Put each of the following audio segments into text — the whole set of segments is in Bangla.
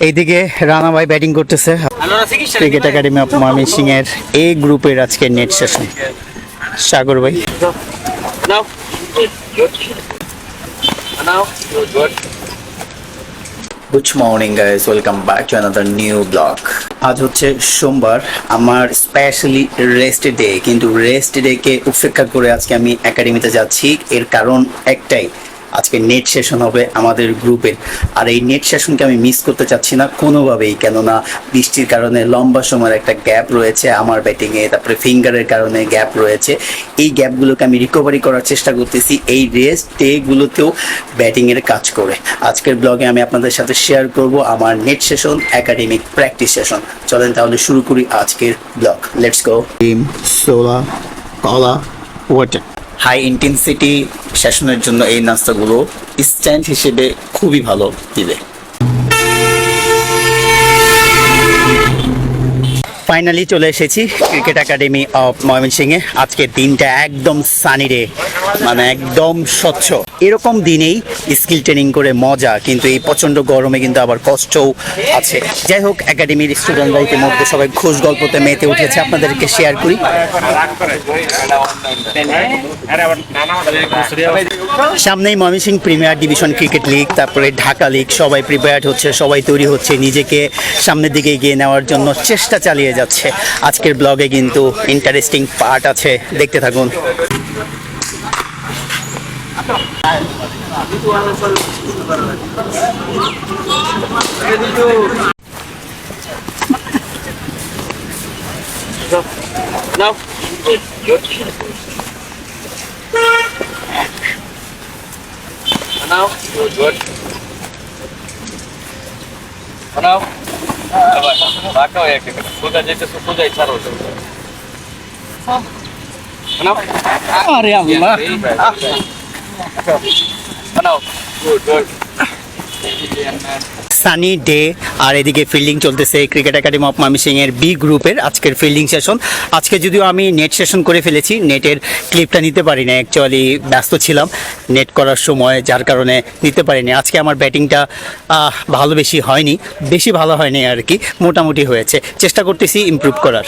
এইদিকে রানা ভাই ব্যাটিং করতেছে ক্রিকেট একাডেমি অফ ময়মনসিং এর এ গ্রুপের আজকে নেট সেশন সাগর ভাই Now. Good. Now. Good. Good. Good morning guys welcome back to another new blog আজ হচ্ছে সোমবার আমার স্পেশালি রেস্ট ডে কিন্তু রেস্ট ডেকে উপেক্ষা করে আজকে আমি একাডেমিতে যাচ্ছি এর কারণ একটাই আজকে নেট সেশন হবে আমাদের গ্রুপের আর এই নেট সেশনকে আমি মিস করতে চাচ্ছি না কোনোভাবেই কেননা বৃষ্টির কারণে লম্বা সময়ের একটা গ্যাপ রয়েছে আমার ব্যাটিংয়ে তারপরে ফিঙ্গারের কারণে গ্যাপ রয়েছে। এই গ্যাপগুলোকে আমি রিকভারি করার চেষ্টা করতেছি এই রেস্ট ডেগুলোতেও ব্যাটিংয়ের কাজ করে। আজকের ব্লগে আমি আপনাদের সাথে শেয়ার করব আমার net session academic practice session চলেন তাহলে শুরু করি আজকের ব্লগ লেটস গো ডিম সোলা কলা ওয়াটার হাই ইন্টেন্সিটি সেশনের জন্য এই নাস্তাগুলো স্ট্যান্ড হিসেবে খুবই ভালো দিবে। ফাইনালি চলে এসেছি ক্রিকেট একাডেমি অফ ময়মনসিংহে আজকে দিনটা একদম সানি রে মানে একদম স্বচ্ছ। এরকম দিনেই স্কিল ট্রেনিং করে মজা, কিন্তু এই প্রচণ্ড গরমে কিন্তু আবার কষ্টও আছে। যাই হোক একাডেমির স্টুডেন্টরা ইতিমধ্যে সবাই খোঁজ গল্পতে মেতে উঠেছে। আপনাদেরকে শেয়ার করি। সামনেই Mymensingh premier division cricket league তারপরে ঢাকা লিগ সবাই প্রিপেয়ার্ড হচ্ছে, সবাই তৈরি হচ্ছে নিজেকে সামনের দিকে এগিয়ে নেওয়ার জন্য, চেষ্টা চালিয়ে যাচ্ছে। আজকের ব্লগে কিন্তু ইন্টারেস্টিং পার্ট আছে দেখতে থাকুন Now. Good. Now. বাঁকা হয়ে একটা সোজা যেতেছে সোজাই ছাড়ো Now. আরে Allah Now. Good. Good. Sunny day, আর এদিকে ফিল্ডিং চলতেছে ক্রিকেট একাডেমি অফ মামিসিং এর বি গ্রুপের আজকের ফিল্ডিং সেশন আজকে যদিও আমি নেট সেশন করে ফেলেছি নেটের ক্লিপটা নিতে পারি না অ্যাকচুয়ালি ব্যস্ত ছিলাম। নেট করার সময়, যার কারণে নিতে পারিনি। আজকে আমার ব্যাটিংটা ভালো বেশি হয়নি, বেশি ভালো হয়নি আর কি, মোটামুটি হয়েছে। চেষ্টা করতেছি ইমপ্রুভ করার।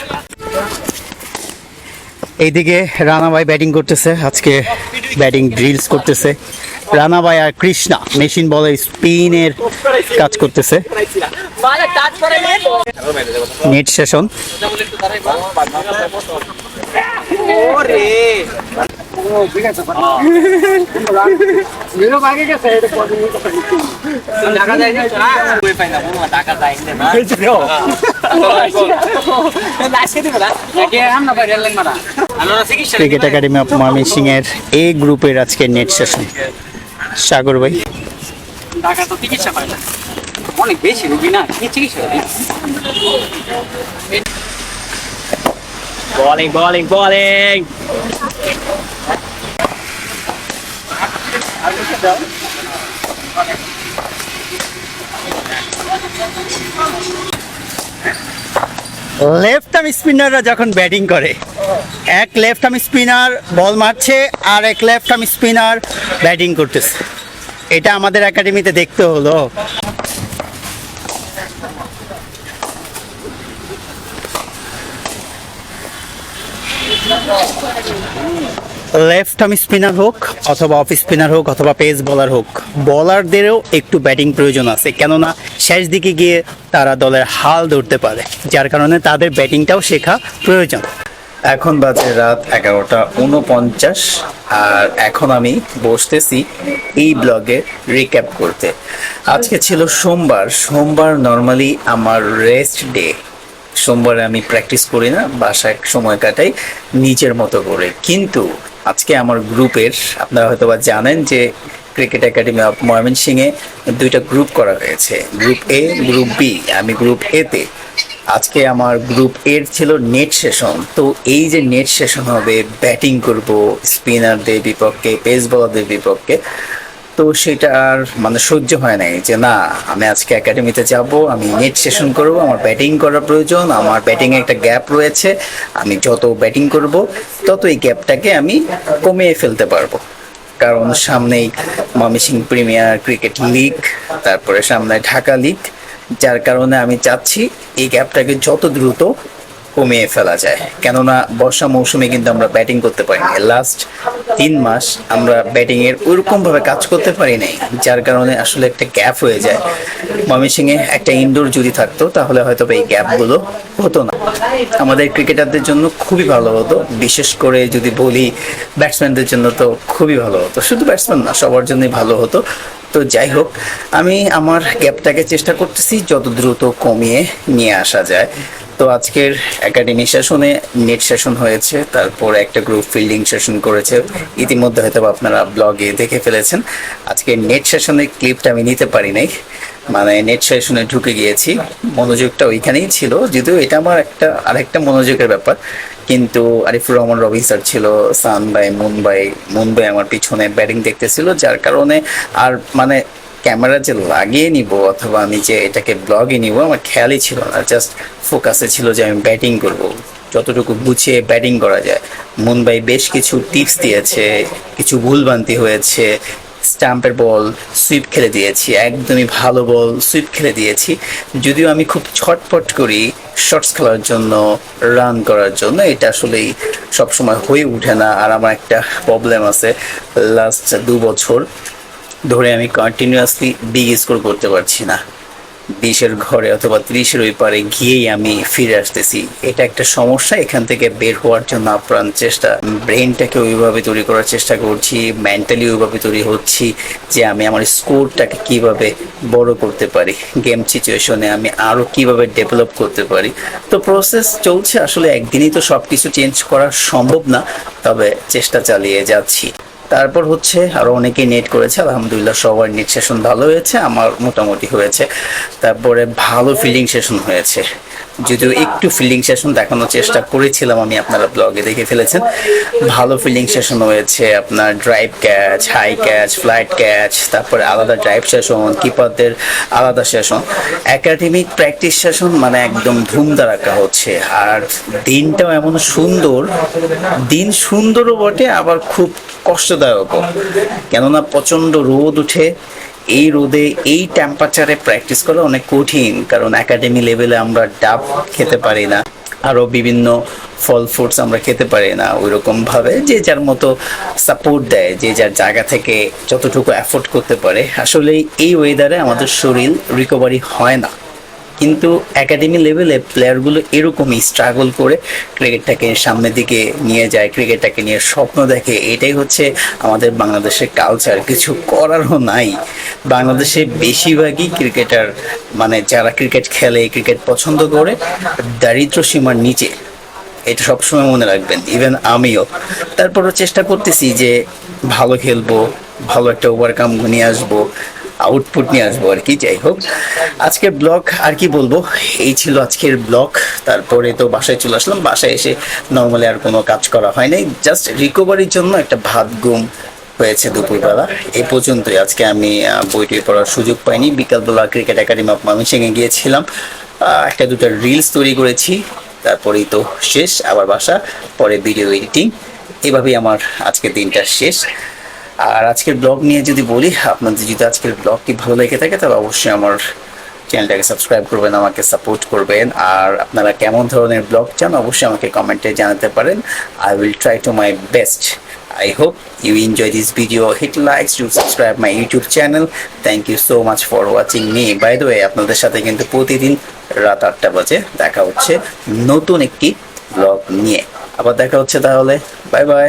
এইদিকে রানা ভাই ব্যাটিং করতেছে, আজকে ব্যাটিং ড্রিলস করতেছে। রানা আর কৃষ্ণা মেশিন বলে স্পিনের কাজ করতেছে। Net session. Cricket academy of Mymensingh এর এ গ্রুপের আজকে নেট সেশন। সাগর ভাই। ঢাকা তো চিকিৎসা না। অনেক বেশি রুগী না কি চিকিৎসা bowling bowling bowling left arm স্পিনাররা যখন ব্যাটিং করে এক লেফট আর্ম স্পিনার বল মারছে, আর এক লেফট আর্ম স্পিনার ব্যাটিং করতেছে। এটা আমাদের একাডেমিতে দেখতে হলো। লেফট আর্ম স্পিনার হোক, অথবা অফ স্পিনার হোক, অথবা পেস বলার হোক বলারদেরও একটু ব্যাটিং প্রয়োজন আছে। কেননা, শেষ দিকে গিয়ে তারা দলের হাল ধরতে পারে, যার কারণে তাদের ব্যাটিংটাও শেখা প্রয়োজন। এখন বাজে রাত এগারোটা উনপঞ্চাশ, আর এখন আমি বসতেছি এই ব্লগে রিক্যাপ করতে। আজকে ছিল সোমবার সোমবার নর্মালি আমার রেস্ট ডে সোমবারে আমি প্র্যাকটিস করি না, বাসায় সময় কাটাই, নিজের মতো করে। কিন্তু আজকে আমার গ্রুপের, আপনারা হয়তো বা জানেন যে ক্রিকেট একাডেমি অফ ময়মনসিংহে দুইটা গ্রুপ করা হয়েছে। গ্রুপ এ গ্রুপ বি আমি গ্রুপ এতে আজকে আমার গ্রুপ এর ছিল নেট সেশন তো এই যে নেট সেশন হবে ব্যাটিং করব স্পিনারদের বিপক্ষে পেস বলারদের বিপক্ষে, তো সেটা আর মানে সহ্য হয় নাই যে না, আমি আজকে একাডেমিতে যাব, আমি নেট সেশন করব, আমার ব্যাটিং করা প্রয়োজন, আমার ব্যাটিংয়ে একটা গ্যাপ রয়েছে, আমি যত ব্যাটিং করব তত এই গ্যাপটাকে আমি কমিয়ে ফেলতে পারব। কারণ সামনেই ময়মনসিংহ প্রিমিয়ার ক্রিকেট লিগ তারপরে সামনে ঢাকা লিগ যার কারণে আমি চাচ্ছি এই গ্যাপটাকে যত দ্রুত কমিয়ে ফেলা যায়। কেননা বর্ষা মৌসুমে কিন্তু আমরা ব্যাটিং করতে পারি না লাস্ট তিন মাস আমরা ব্যাটিং এর ওইরকম ভাবে কাজ করতে পারি নাই যার কারণে আসলে একটা গ্যাপ হয়ে যায়। ময়মনসিংহে একটা ইনডোর যদি থাকতো, তাহলে হয়তো এই গ্যাপগুলো হতো না। আমাদের ক্রিকেটারদের জন্য খুবই ভালো হতো। বিশেষ করে যদি বলি ব্যাটসম্যানদের জন্য তো খুবই ভালো হতো। শুধু ব্যাটসম্যান না, সবার জন্যই ভালো হতো। তো যাই হোক, আমি আমার গ্যাপটাকে চেষ্টা করতেছি যত দ্রুত কমিয়ে নিয়ে আসা যায়। তো আজকের একাডেমি সেশনে নেট সেশন হয়েছে, তারপর একটা গ্রুপ ফিল্ডিং সেশন করেছে। ইতিমধ্যে হয়তো আপনারা ব্লগে দেখে ফেলেছেন। আজকে নেট সেশনের ক্লিপটা আমি নিতে পারি নাই। মানে নেট সেশনে ঢুকে গিয়েছি। মনোযোগটা ওইখানেই ছিল, যদিও এটা আমার একটা আরেকটা মনোযোগের ব্যাপার। কিন্তু আরিফুর রহমান রবি স্যার ছিল সান বাই মুম্বাই। মুম্বাই আমার পিছনে ব্যাটিং দেখতেছিল, যার কারণে আর মানে ক্যামেরা যে লাগিয়ে নিব অথবা আমি যে এটাকে ব্লগে নিব, আমার খেয়ালই ছিল না। জাস্ট ফোকাসে ছিল যে আমি ব্যাটিং করব। যতটুকু গুছিয়ে ব্যাটিং করা যায়। মুম্বাই বেশ কিছু টিপস দিয়েছে, কিছু ভুলভ্রান্তি হয়েছে স্টাম্পের বল সুইপ খেলে দিয়েছি, একদমই ভালো বল সুইপ খেলে দিয়েছি। যদিও আমি খুব ছটপট করি শর্টস খেলার জন্য রান করার জন্য, এটা আসলেই সবসময় হয়ে ওঠে না, আর আমার একটা প্রবলেম আছে লাস্ট দু বছর ধরে আমি কন্টিনিউয়াসলি বিগ স্কোর করতে পারছি না। বিশের ঘরে অথবা ত্রিশের ওই পারে গিয়েই আমি ফিরে আসতেছি। এটা একটা সমস্যা, এখান থেকে বের হওয়ার জন্য আপ্রাণ চেষ্টা। ব্রেনটাকে ওইভাবে তৈরি করার চেষ্টা করছি মেন্টালি ওইভাবে তৈরি হচ্ছি যে আমি আমার স্কোরটাকে কীভাবে বড় করতে পারি। গেম সিচুয়েশনে আমি আরও কীভাবে ডেভেলপ করতে পারি। তো প্রসেস চলছে, আসলে একদিনই তো সব কিছু চেঞ্জ করা সম্ভব না, তবে চেষ্টা চালিয়ে যাচ্ছি। তারপর হচ্ছে আরও অনেকেই নেট করেছে, আলহামদুলিল্লাহ সবার নেট সেশন ভালো হয়েছে, আমার মোটামুটি হয়েছে। তারপরে ভালো ফিলিং সেশন হয়েছে। যদিও একটু ফিল্ডিং সেশন দেখানোর চেষ্টা করেছিলাম আমি, আপনারা ব্লগে দেখে ফেলেছেন। ভালো ফিল্ডিং সেশন হয়েছে আপনার drive catch high catch flight catch তারপরে আলাদা ড্রাইভ সেশন কিপারদের আলাদা সেশন একাডেমিক প্র্যাকটিস সেশন মানে একদম ধুমধারাক্কা হচ্ছে। আর দিনটাও এমন সুন্দর, দিন সুন্দরও বটে, আবার খুব কষ্টদায়কও। কেননা প্রচণ্ড রোদ উঠে এই রোদে, এই টেম্পারেচারে প্র্যাকটিস করা অনেক কঠিন, কারণ একাডেমি লেভেলে আমরা ডাব খেতে পারি না আরও বিভিন্ন ফল ফ্রুটস আমরা খেতে পারি না ওই রকমভাবে যে যার মতো সাপোর্ট দেয়, যে যার জায়গা থেকে যতটুকু অ্যাফোর্ড করতে পারে। আসলে এই ওয়েদারে আমাদের শরীর রিকভারি হয় না। কিন্তু একাডেমি লেভেলে প্লেয়ারগুলো এরকমই স্ট্রাগল করে ক্রিকেটটাকে সামনের দিকে নিয়ে যায় ক্রিকেটটাকে নিয়ে স্বপ্ন দেখে। এটাই হচ্ছে আমাদের বাংলাদেশের কালচার কিছু করারও নাই। বাংলাদেশে বেশিরভাগই ক্রিকেটার মানে যারা ক্রিকেট খেলে ক্রিকেট পছন্দ করে দারিদ্র সীমার নিচে। এটা সবসময় মনে রাখবেন ইভেন আমিও। তারপরও চেষ্টা করতেছি যে ভালো খেলব, ভালো একটা ওভারকাম নিয়ে আসব। আউটপুট নিয়ে আসব আর কি, যাই হোক। আজকের ব্লগ আর কি বলব? এই ছিল আজকের ব্লগ তারপরে তো বাসায় চলে আসলাম। বাসায় এসে নর্মালি আর কোনো কাজ করা হয় নাই। জাস্ট রিকভারির জন্য একটা ভাত ঘুম হয়েছে দুপুরবেলা। এই পর্যন্তই। আজকে আমি বইটি পড়ার সুযোগ পাইনি। বিকালবেলা ক্রিকেট একাডেমি অফ ময়মনসিংহে গিয়েছিলাম। একটা দুটো রিলস তৈরি করেছি। তারপরেই তো শেষ। আবার বাসা, পরে ভিডিও এডিটিং এভাবেই আমার আজকের দিনটা শেষ। আর আজকের ব্লগ নিয়ে যদি বলি আপনাদের যদি আজকের ব্লগটি ভালো লেগে থাকে তাহলে অবশ্যই আমার চ্যানেলটাকে সাবস্ক্রাইব করবেন আমাকে সাপোর্ট করবেন। আর আপনারা কেমন ধরনের ব্লগ চান অবশ্যই আমাকে কমেন্টে জানাতে পারেন। I will try to my best I hope you enjoy this video. Hit likes to subscribe my YouTube channel. Thank you so much for watching me. By the way, আপনাদের সাথে কিন্তু প্রতিদিন রাত আটটা বাজে দেখা হচ্ছে নতুন একটি ব্লগ নিয়ে। আবার দেখা হচ্ছে তাহলে। Bye bye